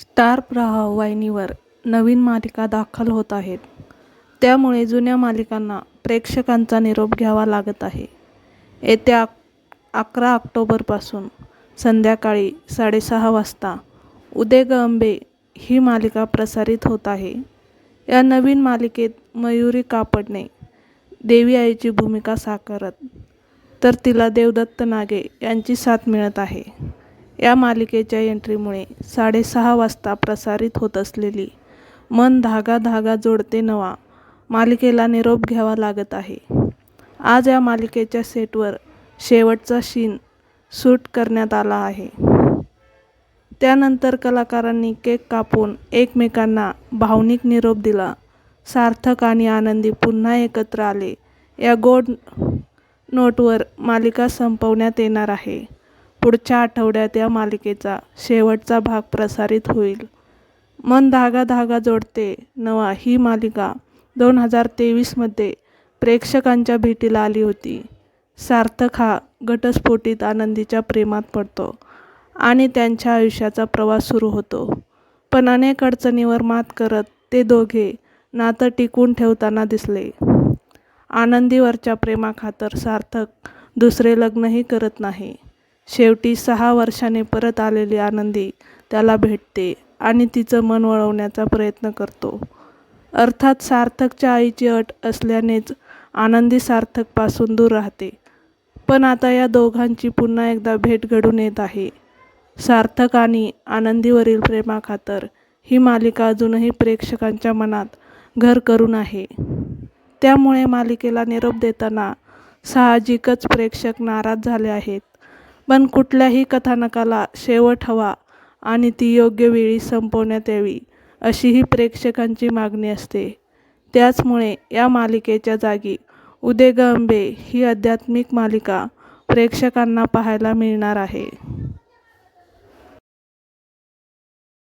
Star प्रवाह वाहिनीवर नवीन मालिका दाखल होत आहेत. त्यामुळे जुन्या मालिकांना प्रेक्षकांचा निरोप घ्यावा लागत आहे. येत्या अकरा ऑक्टोबरपासून संध्याकाळी साडेसहा वाजता उदय गंबे ही मालिका प्रसारित होत आहे. या नवीन मालिकेत मयुरी कापडने देवी आईची भूमिका साकारत तर तिला देवदत्त नागे यांची साथ मिळत आहे. या मालिकेच्या एंट्रीमुळे साडेसहा वाजता प्रसारित होत असलेली मन धागा धागा जोडते नवा मालिकेला निरोप घ्यावा लागत आहे. आज या मालिकेच्या सेटवर शेवटचा शीन शूट करण्यात आला आहे. त्यानंतर कलाकारांनी केक कापून एकमेकांना भावनिक निरोप दिला. सार्थक आणि आनंदी पुन्हा एकत्र आले. या गोड नोटवर मालिका संपवण्यात येणार आहे. पुढच्या आठवड्यात या मालिकेचा शेवटचा भाग प्रसारित होईल. मन धागा धागा जोडते नवा ही मालिका दोन हजार तेवीसमध्ये प्रेक्षकांच्या भेटीला आली होती. सार्थक हा घटस्फोटीत आनंदीच्या प्रेमात पडतो आणि त्यांच्या आयुष्याचा प्रवास सुरू होतो. पण अनेक अडचणीवर मात करत ते दोघे नातं टिकून ठेवताना दिसले. आनंदीवरच्या प्रेमाखातर सार्थक दुसरे लग्नही करत नाही. शेवटी सहा वर्षाने परत आलेली आनंदी त्याला भेटते आणि तिचं मन वळवण्याचा प्रयत्न करतो. अर्थात सार्थकच्या आईची अट असल्यानेच आनंदी सार्थकपासून दूर राहते. पण आता या दोघांची पुन्हा एकदा भेट घडून येत आहे. सार्थक आणि आनंदीवरील प्रेमाखातर ही मालिका अजूनही प्रेक्षकांच्या मनात घर करून आहे. त्यामुळे मालिकेला निरोप देताना साहजिकच प्रेक्षक नाराज झाले आहेत. पण कुठल्याही कथानकाला शेवट हवा आणि ती योग्य वेळी संपवण्यात यावी अशीही प्रेक्षकांची मागणी असते. त्याचमुळे या मालिकेच्या जागी उदे गंबे ही आध्यात्मिक मालिका प्रेक्षकांना पाहायला मिळणार आहे.